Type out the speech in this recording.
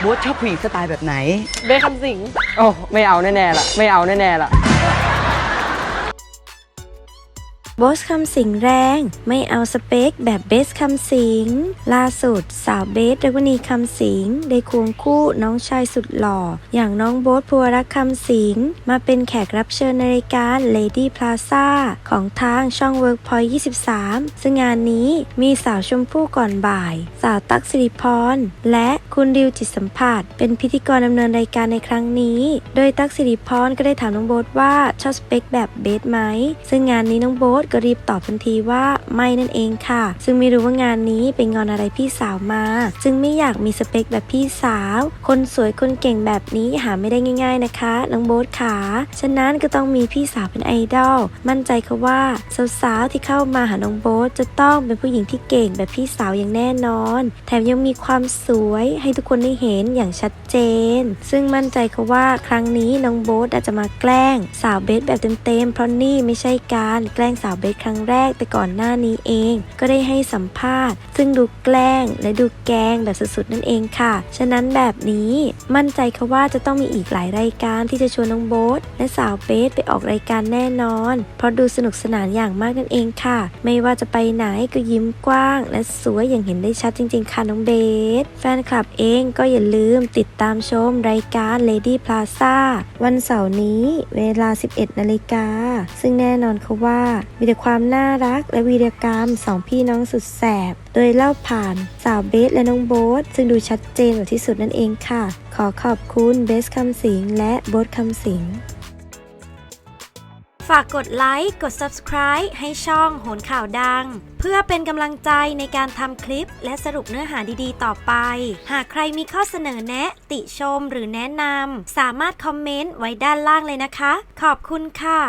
โบ๊ทชอบผู้หญิงสไตล์แบบไหน เบคคำสิง โอ้ไม่เอาแน่ๆล่ะ ไม่เอาแน่ๆล่ะ โบสคำสิงแรงไม่เอาสเปคแบบเบสคำสิง ล่าสุดสาวเบสเรวณีคำสิง ได้ควงคู่น้องชายสุดหล่อ อย่างน้องโบสพัวรักคำสิง มาเป็นแขกรับเชิญในรายการ Lady Plaza ของทางช่อง Workpoint 23 ซึ่งงานนี้มีสาวชมพู่ก่อนบ่าย สาวตั๊กสิริพร และคุณดิวจิตสัมผัส เป็นพิธีกรดำเนินรายการในครั้งนี้ โดยตั๊กสิริพรก็ได้ถามน้องโบ๊ทว่าชอบสเปคแบบเบสไหมซึ่งงานนี้น้องโบ๊ทก็รีบตอบทันทีว่าไม่นั่นเองค่ะ ซึ่งไม่รู้ว่างานนี้เป็นงอนอะไรพี่สาวมาซึ่งไม่อยากมีสเปคแบบพี่สาว คนสวยคนเก่งแบบนี้หาไม่ได้ง่าย ๆนะคะน้องโบ๊ทขาฉะนั้นก็ต้องมีพี่สาวเป็นไอดอลมั่นใจค่ะว่าสาวๆที่เข้ามาหาน้องโบ๊ทจะต้องเป็นผู้หญิงที่เก่งแบบพี่สาวอย่างแน่นอน แถมยังมีความสวยให้ทุกคนได้เห็นอย่างชัดเจน ซึ่งมั่นใจค่ะว่าครั้งนี้น้องโบ๊ทอาจจะมาแกล้ง สาวเบสแบบเต็มๆเพราะนี่ไม่ใช่การแกล้งสาวเบสครั้งแรก แต่ก่อนหน้านี้เอง ก็ได้ให้สัมภาษณ์ ซึ่งดูแกล้งและดูแกล้งแบบสุดๆนั่นเองค่ะ ฉะนั้นแบบนี้มั่นใจค่ะว่าจะต้องมีอีกหลายรายการที่จะชวนน้องโบ๊ทและสาวเบสไปออกรายการแน่นอน เพราะดูสนุกสนานอย่างมากนั่นเองค่ะ ไม่ว่าจะไปไหนก็ยิ้มกว้าง และสวยอย่างเห็นได้ชัดจริง ๆ ค่ะน้องเบส แฟนคลับเองก็อย่าลืมติดตามชมรายการ Lady Plaza วันเสาร์นี้เวลา 11 นาฬิกา ซึ่งแน่นอนค่ะว่าแต่ความน่ารักและวีรกรรมสองพี่น้องสุดแสบ โดยเล่าผ่านสาวเบสและน้องโบ๊ทซึ่งดูชัดเจนแบบที่สุดนั่นเองค่ะ ขอขอบคุณเบสคำสิงและโบ๊ทคำสิงฝากกดไลค์ กด subscribe ให้ช่องโหนข่าวดัง เพื่อเป็นกำลังใจในการทำคลิปและสรุปเนื้อหาดีๆ ต่อไป หากใครมีข้อเสนอแนะ ติชมหรือแนะนำ สามารถคอมเมนต์ไว้ด้านล่างเลยนะคะ ขอบคุณค่ะ